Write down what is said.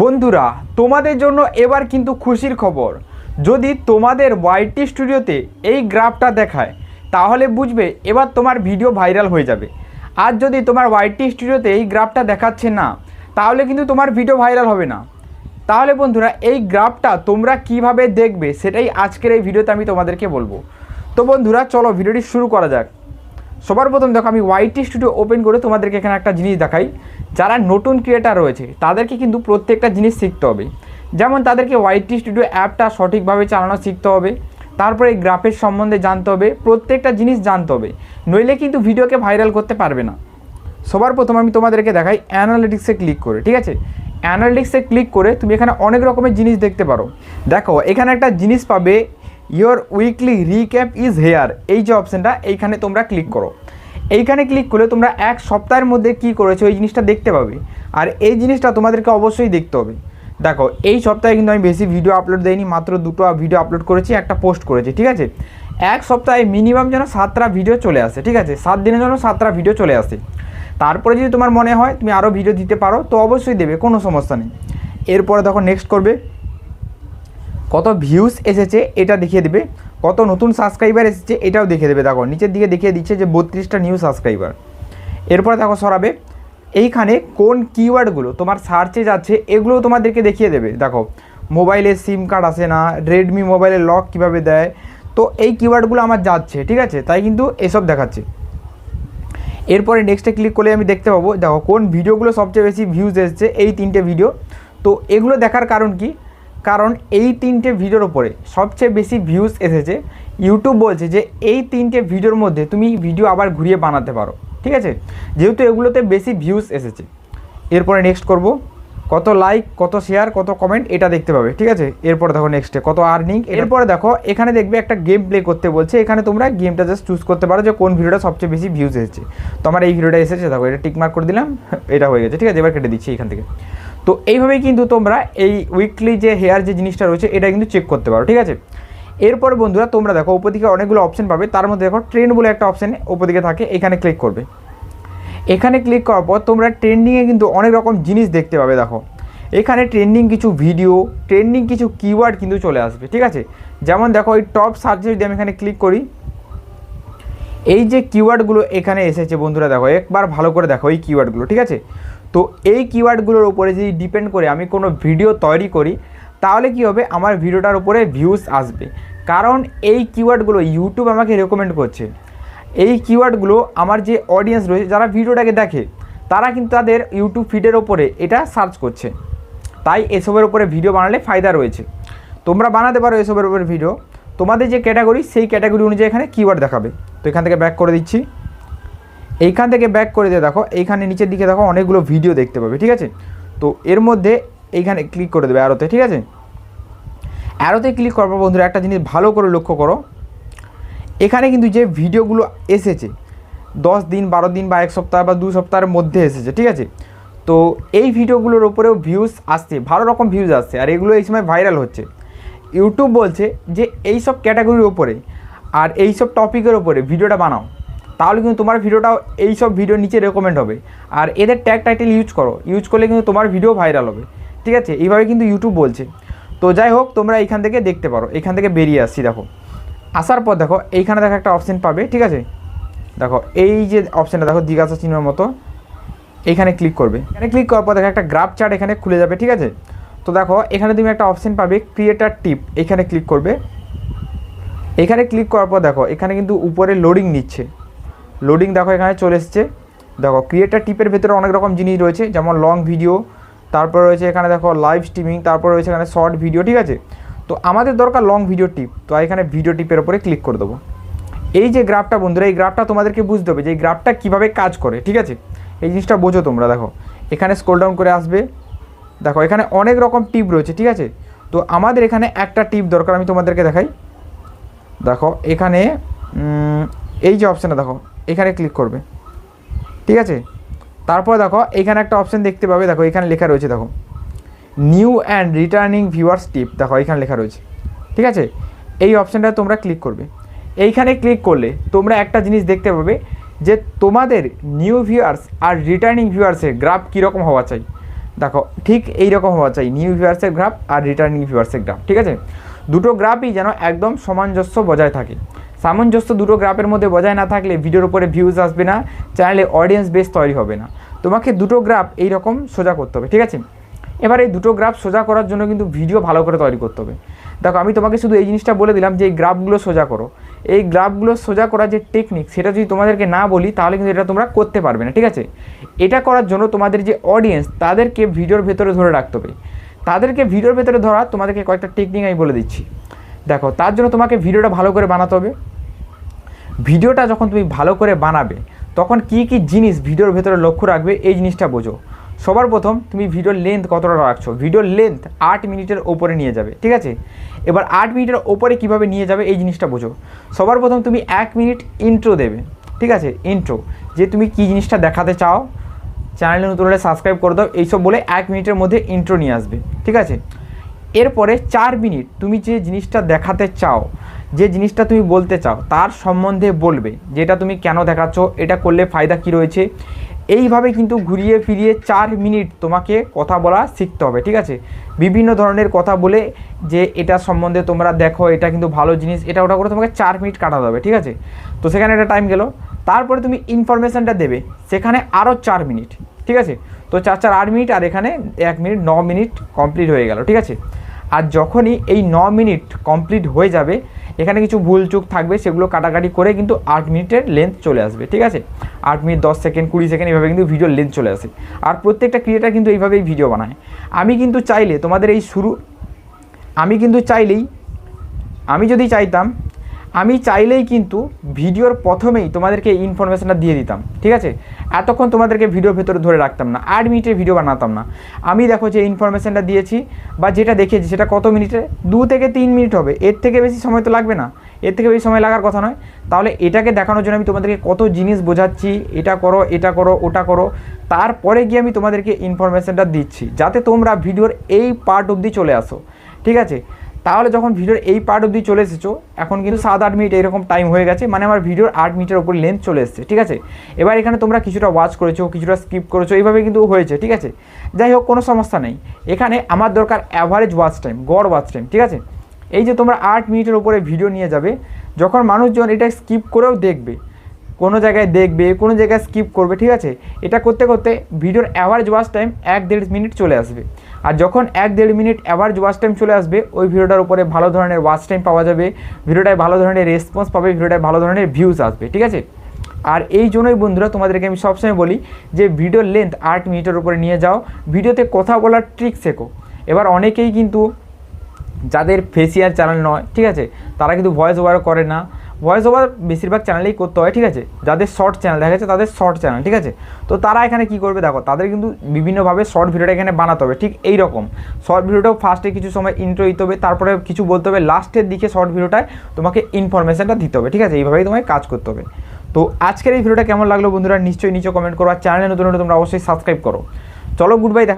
বন্ধুরা, তোমাদের জন্য এবার কিন্তু খুশির খবর। যদি তোমাদের ওয়াইটি স্টুডিওতে এই গ্রাফটা দেখায়, তাহলে বুঝবে এবার তোমার ভিডিও ভাইরাল হয়ে যাবে। আর যদি তোমার ওয়াইটি স্টুডিওতে এই গ্রাফটা দেখাচ্ছে না, তাহলে কিন্তু তোমার ভিডিও ভাইরাল হবে না। তাহলে বন্ধুরা, এই গ্রাফটা তোমরা কীভাবে দেখবে, সেটাই আজকের এই ভিডিওতে আমি তোমাদেরকে বলব। তো বন্ধুরা, চলো ভিডিওটি শুরু করা যাক। সবার প্রথম দেখো, আমি ওয়াইটি স্টুডিও ওপেন করে তোমাদেরকে এখানে একটা জিনিস দেখাই। যারা নতুন ক্রিয়েটার রয়েছে, তাদেরকে কিন্তু প্রত্যেকটা জিনিস শিখতে হবে। যেমন তাদেরকে ওয়াইটি স্টুডিও অ্যাপটা সঠিকভাবে চালানো শিখতে হবে, তারপরে এই গ্রাফের সম্বন্ধে জানতে হবে, প্রত্যেকটা জিনিস জানতে হবে। নইলে কিন্তু ভিডিওকে ভাইরাল করতে পারবে না। সবার প্রথম আমি তোমাদেরকে দেখাই অ্যানালিটিক্সে ক্লিক করে, ঠিক আছে? অ্যানালিটিক্সে ক্লিক করে তুমি এখানে অনেক রকমের জিনিস দেখতে পারো। দেখো, এখানে একটা জিনিস পাবে your weekly recap is here এই যে অপশানটা এইখানে তোমরা ক্লিক করো। এইখানে ক্লিক করলে তোমরা এক সপ্তাহের মধ্যে কি করেছ, এই জিনিসটা দেখতে পাবে। আর এই জিনিসটা তোমাদেরকে অবশ্যই দেখতে হবে। দেখো, এই সপ্তাহে কিন্তু আমি বেশি ভিডিও আপলোড দেইনি, মাত্র দুটো ভিডিও আপলোড করেছি, একটা পোস্ট করেছি, ঠিক আছে? এক সপ্তাহে মিনিমাম যেন সাতটা ভিডিও চলে আসে, ঠিক আছে? সাত দিনের জন্য সাতটা ভিডিও চলে আসে। তারপরে যদি তোমার মনে হয় তুমি আরও ভিডিও দিতে পারো, তো অবশ্যই দেবে, কোনো সমস্যা নেই। এরপরে দেখো নেক্সট করবে। কত ভিউজ এসেছে এটা দেখিয়ে দেবে, কত নতুন সাবস্ক্রাইবার এসেছে এটাও দেখিয়ে দেবে। দেখো, নিচের দিকে দেখিয়ে দিচ্ছে যে বত্রিশটা নিউ সাবস্ক্রাইবার এরপরে দেখো সরাবে, এইখানে কোন কিওয়ার্ডগুলো তোমার সার্চে যাচ্ছে এগুলোও তোমাদেরকে দেখিয়ে দেবে। দেখো মোবাইলের সিম কার্ড আসে না রেডমি মোবাইলের লক কীভাবে দেয়, তো এই কিওয়ার্ডগুলো আমার যাচ্ছে, ঠিক আছে? তাই কিন্তু এসব দেখাচ্ছে। এরপরে নেক্সটে ক্লিক করলে আমি দেখতে পাবো, দেখো কোন ভিডিওগুলো সবচেয়ে বেশি ভিউজ এসেছে, এই তিনটে ভিডিও তো এগুলো দেখার কারণ কি? কারণ এই তিনটে ভিডিওর ওপরে সবচেয়ে বেশি ভিউজ এসেছে। ইউটিউব বলছে যে এই তিনটে ভিডিওর মধ্যে তুমি ভিডিও আবার ঘুরিয়ে বানাতে পারো, ঠিক আছে? যেহেতু এগুলোতে বেশি ভিউজ এসেছে। এরপরে নেক্সট করব। কত লাইক কত শেয়ার কত কমেন্ট এটা দেখতে পাবে, ঠিক আছে? এরপরে দেখো নেক্সটে কত আর্নিং এরপরে দেখো, এখানে দেখবে একটা গেম প্লে করতে বলছে। এখানে তোমরা গেমটা জাস্ট চুজ করতে পারো যে কোন ভিডিওটা সবচেয়ে বেশি ভিউজ এসেছে। তো আমার এই ভিডিওটা এসেছে, দেখো, এটা টিকমার্ক করে দিলাম, এটা হয়ে গেছে, ঠিক আছে? এবার কেটে দিচ্ছি এখান থেকে। তো এইভাবেই কিন্তু তোমরা এই উইকলি যে হেয়ার যে জিনিসটা রয়েছে, এটা কিন্তু চেক করতে পারো, ঠিক আছে? এরপরে বন্ধুরা, তোমরা দেখো উপদিকে অনেকগুলো অপশন পাবে। তার মধ্যে দেখো ট্রেন্ড বলে একটা অপশান উপদিকে থাকে, এখানে ক্লিক করবে। এখানে ক্লিক করার পর তোমরা ট্রেন্ডিংয়ে কিন্তু অনেক রকম জিনিস দেখতে পাবে, দেখো। এখানে ট্রেন্ডিং কিছু ভিডিও ট্রেন্ডিং কিছু কিওয়ার্ড কিন্তু চলে আসবে, ঠিক আছে? যেমন দেখো, এই টপ সার্চে যদি আমি এখানে ক্লিক করি, এই যে কিওয়ার্ডগুলো এখানে এসেছে বন্ধুরা, দেখো, একবার ভালো করে দেখো এই কিওয়ার্ডগুলো ঠিক আছে? তো এই কিওয়ার্ডগুলোর উপরে যদি ডিপেন্ড করে আমি কোনো ভিডিও তৈরি করি, তাহলে কি হবে? আমার ভিডিওটার উপরে ভিউজ আসবে। কারণ এই কিওয়ার্ডগুলো ইউটিউব আমাকে রেকমেন্ড করছে। এই কিওয়ার্ডগুলো আমার যে অডিয়েন্স রয়েছে, যারা ভিডিওটাকে দেখে, তারা কিন্তু তাদের ইউটিউব ফিডের ওপরে এটা সার্চ করছে। তাই এসবের উপরে ভিডিও বানালে ফায়দা রয়েছে। তোমরা বানাতে পারো এসবের উপরে ভিডিও তোমাদের যে ক্যাটাগরি সেই ক্যাটাগরি অনুযায়ী এখানে কিওয়ার্ড দেখাবে। তো এখান থেকে ব্যাক করে দিচ্ছি। এইখান থেকে ব্যাক করে দিয়ে দেখো, এইখানে নিচের দিকে দেখো অনেকগুলো ভিডিও দেখতে পাবে, ঠিক আছে? তো এর মধ্যে এইখানে ক্লিক করে দেবে অ্যারোতে ঠিক আছে? অ্যারোতে ক্লিক করার পর বন্ধুরা, একটা জিনিস ভালো করে লক্ষ্য করো। এখানে কিন্তু যে ভিডিওগুলো এসেছে, দশ দিন, বারো দিন বা এক সপ্তাহ বা দু সপ্তাহের মধ্যে এসেছে, ঠিক আছে? তো এই ভিডিওগুলোর ওপরেও ভিউজ আসছে, ভালো রকম ভিউজ আসছে, আর এগুলো এই সময় ভাইরাল হচ্ছে। ইউটিউব বলছে যে এই সব ক্যাটাগরির ওপরে আর এই সব টপিকের ওপরে ভিডিওটা বানাও। তাহলে কিন্তু তোমার ভিডিওটাও এই সব ভিডিও নিচে রেকমেন্ড হবে। আর এদের ট্যাগ টাইটেল ইউজ করো। ইউজ করলে কিন্তু তোমার ভিডিও ভাইরাল হবে। ঠিক আছে? এইভাবে কিন্তু ইউটিউব বলছে। তো যাই হোক, তোমরা এইখান থেকে দেখতে পারো। এখান থেকে বেরিয়ে আসছি, দেখো। আসার পর দেখো, এইখানে দেখো একটা অপশান পাবে। ঠিক আছে? দেখো, এই যে অপশানটা দেখো জিজ্ঞাসা চিহ্নের মতো। এখানে ক্লিক করবে। এখানে ক্লিক করার পর দেখো, একটা গ্রাফ চার্ট এখানে খুলে যাবে। ঠিক আছে? তো দেখো, এখানে তুমি একটা অপশান পাবে ক্রিয়েটার টিপ এখানে ক্লিক করবে। এখানে ক্লিক করার পর দেখো, এখানে কিন্তু উপরে লোডিং নিচ্ছে। লোডিং দেখো এখানে চলে এসছে। দেখো ক্রিয়েটার টিপের ভেতরে অনেক রকম জিনিস রয়েছে, যেমন লং ভিডিও তারপর রয়েছে এখানে দেখো লাইভ স্ট্রিমিং তারপর রয়েছে এখানে শর্ট ভিডিও ঠিক আছে? তো আমাদের দরকার লং ভিডিও টিপ তো এখানে ভিডিও টিপের ওপরে ক্লিক করে দেবো। এই যে গ্রাফটা বন্ধুরা, এই গ্রাফটা তোমাদেরকে বুঝতে হবে যে এই গ্রাফটা কীভাবে কাজ করে, ঠিক আছে? এই জিনিসটা বোঝো তোমরা, দেখো। এখানে স্ক্রল ডাউন করে আসবে। দেখো, এখানে অনেক রকম টিপ রয়েছে, ঠিক আছে? তো আমাদের এখানে একটা টিপ দরকার, আমি তোমাদেরকে দেখাই। দেখো, এখানে এই যে অপশানটা দেখো, এখানে ক্লিক করবে। ঠিক আছে? তারপর দেখো, এখানে একটা অপশান দেখতে পাবে, দেখো, এখানে লেখা রয়েছে, দেখো। New and returning viewers tip দেখো, এখানে লেখা রয়েছে। ঠিক আছে? এই অপশানটা তোমরা ক্লিক করবে। এইখানে ক্লিক করলে তোমরা একটা জিনিস দেখতে পাবে যে তোমাদের নিউ ভিউয়ার্স আর রিটার্নিং ভিউয়ার্সের গ্রাফ কীরকম হওয়া চাই। দেখো, ঠিক এই রকম হওয়া চাই নিউ ভিউয়ার্সের গ্রাফ আর রিটার্নিং ভিউয়ার্সের গ্রাফ ঠিক আছে? দুটো গ্রাফই যেন একদম সামঞ্জস্য বজায় থাকে। সামঞ্জস্য দুটো গ্রাফের মধ্যে বজায় না থাকলে ভিডিওর উপরে ভিউজ আসবে না চ্যানেলে অডিয়েন্স বেস তৈরি হবে না। তোমাকে দুটো গ্রাফ এই রকম সোজা করতে হবে, ঠিক আছে? এবার এই দুটো গ্রাফ সোজা করার জন্য কিন্তু ভিডিও ভালো করে তৈরি করতে হবে। দেখো, আমি তোমাকে শুধু এই জিনিসটা বলে দিলাম যে এই গ্রাফগুলো সোজা করো। এই গ্রাফগুলো সোজা করার যে টেকনিক সেটা যদি তোমাদেরকে না বলি, তাহলে কিন্তু এটা তোমরা করতে পারবে না, ঠিক আছে? এটা করার জন্য তোমাদের যে অডিয়েন্স তাদেরকে ভিডিওর ভেতরে ধরে রাখতে হবে। তাদেরকে ভিডিওর ভেতরে ধরা তোমাদেরকে কয়েকটা টেকনিক আমি বলে দিচ্ছি। দেখো, তার জন্য তোমাকে ভিডিওটা ভালো করে বানাতে হবে। ভিডিওটা যখন তুমি ভালো করে বানাবে, তখন কি কি জিনিস ভিডিওর ভেতরে লক্ষ্য রাখবে, এই জিনিসটা বোঝো। সবার প্রথম তুমি ভিডিওর লেন্থ কতটা রাখছো? ভিডিওর লেন্থ আট মিনিটের ওপরে নিয়ে যাবে, ঠিক আছে? এবার আট মিনিটের ওপরে কীভাবে নিয়ে যাবে, এই জিনিসটা বোঝো। সবার প্রথম তুমি এক মিনিট ইন্ট্রো দেবে, ঠিক আছে? ইন্ট্রো যে তুমি কি জিনিসটা দেখাতে চাও চ্যানেলে নতুন হলে সাবস্ক্রাইব করে দাও, এইসব বলে এক মিনিটের মধ্যে ইন্ট্রো নিয়ে আসবে, ঠিক আছে? এরপরে চার মিনিট তুমি যে জিনিসটা দেখাতে চাও, যে জিনিসটা তুমি বলতে চাও, তার সম্বন্ধে বলবে, যেটা তুমি কেন দেখাচ্ছ, এটা করলে ফায়দা কী রয়েছে। এইভাবে কিন্তু ঘুরিয়ে ফিরিয়ে চার মিনিট তোমাকে কথা বলা শিখতে হবে, ঠিক আছে? বিভিন্ন ধরনের কথা বলে যে এটা সম্বন্ধে তোমরা দেখো, এটা কিন্তু ভালো জিনিস, এটা ওটা করে তোমাকে চার মিনিট কাটাতে হবে, ঠিক আছে? তো সেখানে একটা টাইম গেল, তারপরে তুমি ইনফরমেশানটা দেবে, সেখানে আরও চার মিনিট, ঠিক আছে? তো চার চার আট মিনিট আর এখানে এক মিনিট, ন মিনিট কমপ্লিট হয়ে গেল, ঠিক আছে? আর যখনই এই ন মিনিট কমপ্লিট হয়ে যাবে, এখানে কিছু ভুল চুক থাকবে, সেগুলো কাটাকাটি করে কিন্তু আট মিনিটের লেন্থ চলে আসবে, ঠিক আছে? আট মিনিট, দশ সেকেন্ড, কুড়ি সেকেন্ড এইভাবে কিন্তু ভিডিওর লেন্থ চলে আসে। আর প্রত্যেকটা ক্রিয়েটার কিন্তু এইভাবেই ভিডিও বানায়। আমি কিন্তু চাইলে তোমাদের এই শুরু, আমি কিন্তু চাইলেই, আমি যদি চাইতাম আমি চাইলেই কিন্তু ভিডিওর প্রথমেই তোমাদেরকে ইনফরমেশনটা দিয়ে দিতাম, ঠিক আছে? এতক্ষণ তোমাদেরকে ভিডিও ভেতরে ধরে রাখতাম না, আট মিনিটের ভিডিও বানাতাম না। আমি দেখো যে ইনফরমেশনটা দিয়েছি বা যেটা দেখেছি সেটা কত মিনিটে? দু থেকে তিন মিনিট হবে, এর থেকে বেশি সময় তো লাগবে না। এর থেকে বেশি সময় লাগার কথা নয়। তাহলে এটাকে দেখানোর জন্য আমি তোমাদেরকে কত জিনিস বোঝাচ্ছি, এটা করো এটা করো, ওটা করো। তারপরে গিয়ে আমি তোমাদেরকে ইনফরমেশনটা দিচ্ছি, যাতে তোমরা ভিডিওর এই পার্ট অবধি চলে আসো, ঠিক আছে? তাহলে যখন ভিডিওর এই পার্ট অবধি চলে এসেছ, এখন কিন্তু সাত আট মিনিট এরকম টাইম হয়ে গেছে মানে আমার ভিডিওর আট মিনিটের ওপর লেন্থ চলে এসেছে, ঠিক আছে? এবার এখানে তোমরা কিছুটা ওয়াচ করেছ, কিছুটা স্কিপ করেছ, এইভাবে কিন্তু হয়েছে, ঠিক আছে? যাই হোক, কোনো সমস্যা নেই। এখানে আমার দরকার অ্যাভারেজ ওয়াচ টাইম গড় ওয়াচ টাইম ঠিক আছে? এই যে তোমরা আট মিনিটের উপরে ভিডিও নিয়ে যাবে, যখন মানুষজন এটা স্কিপ করেও দেখবে কোনো জায়গায় দেখবে, কোনো জায়গায় স্কিপ করবে, ঠিক আছে? এটা করতে করতে ভিডিওর অ্যাভারেজ ওয়াচ টাইম এক দেড় মিনিট চলে আসবে। আর যখন এক দেড় মিনিট অ্যাভারেজ ওয়াচ টাইম চলে আসবে, ওই ভিডিওটার উপরে ভালো ধরনের ওয়াচ টাইম পাওয়া যাবে, ভিডিওটায় ভালো ধরনের রেসপন্স পাবে, ভিডিওটায় ভালো ধরনের ভিউজ আসবে, ঠিক আছে? আর এই জন্যই বন্ধুরা, তোমাদেরকে আমি সবসময় বলি যে ভিডিওর লেন্থ আট মিনিটের উপরে নিয়ে যাও। ভিডিওতে কথা বলার ট্রিক শেখো। এবার অনেকেই কিন্তু যাদের ফেসিয়াল চ্যানেল নয়, ঠিক আছে? তারা কিন্তু ভয়েস ওভার করে না। ভয়েস ওভার বেশিরভাগ চ্যানেলেই করতে হয়, ঠিক আছে? যাদের শর্ট চ্যানেল দেখা যাচ্ছে তাদের শর্ট চ্যানেল ঠিক আছে? তো তারা এখানে কি করবে দেখো, তাদের কিন্তু বিভিন্নভাবে শর্ট ভিডিওটা এখানে বানাতে হবে, ঠিক এই রকম। শর্ট ভিডিওটাও ফার্স্টে কিছু সময় ইন্ট্রো দিতে হবে, তারপরে কিছু বলতে হবে লাস্টের দিকে শর্ট ভিডিওটায় তোমাকে ইনফরমেশনটা দিতে হবে, ঠিক আছে? এইভাবেই তোমায় কাজ করতে হবে। তো আজকের এই ভিডিওটা কেমন লাগল বন্ধুরা, নিশ্চয়ই নিচে কমেন্ট করো, আর চ্যানেলে নতুন হলে তোমরা অবশ্যই সাবস্ক্রাইব করো। চলো গুড বাই দেখা